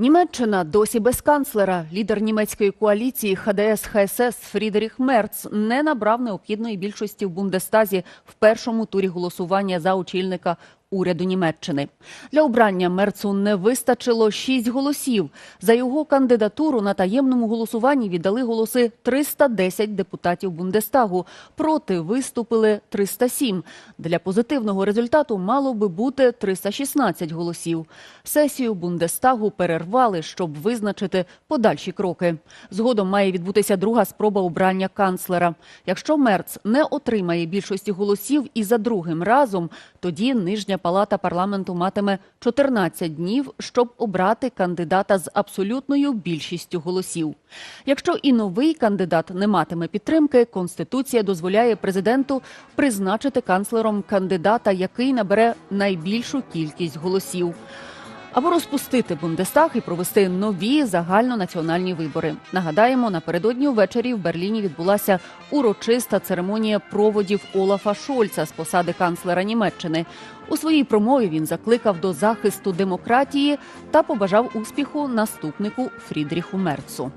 Німеччина досі без канцлера. Лідер німецької коаліції ХДС ХСС Фрідріх Мерц не набрав необхідної більшості в Бундестазі в першому турі голосування за очільника уряду Німеччини. Для обрання Мерцу не вистачило шість голосів. За його кандидатуру на таємному голосуванні віддали голоси 310 депутатів Бундестагу. Проти виступили 307. Для позитивного результату мало би бути 316 голосів. Сесію Бундестагу перервали, щоб визначити подальші кроки. Згодом має відбутися друга спроба обрання канцлера. Якщо Мерц не отримає більшості голосів і за другим разом, тоді нижня палата парламенту матиме 14 днів, щоб обрати кандидата з абсолютною більшістю голосів. Якщо і новий кандидат не матиме підтримки, конституція дозволяє президенту призначити канцлером кандидата, який набере найбільшу кількість голосів. Або розпустити Бундестаг і провести нові загальнонаціональні вибори. Нагадаємо, напередодні ввечері в Берліні відбулася урочиста церемонія проводів Олафа Шольца з посади канцлера Німеччини. У своїй промові він закликав до захисту демократії та побажав успіху наступнику Фрідріху Мерцу.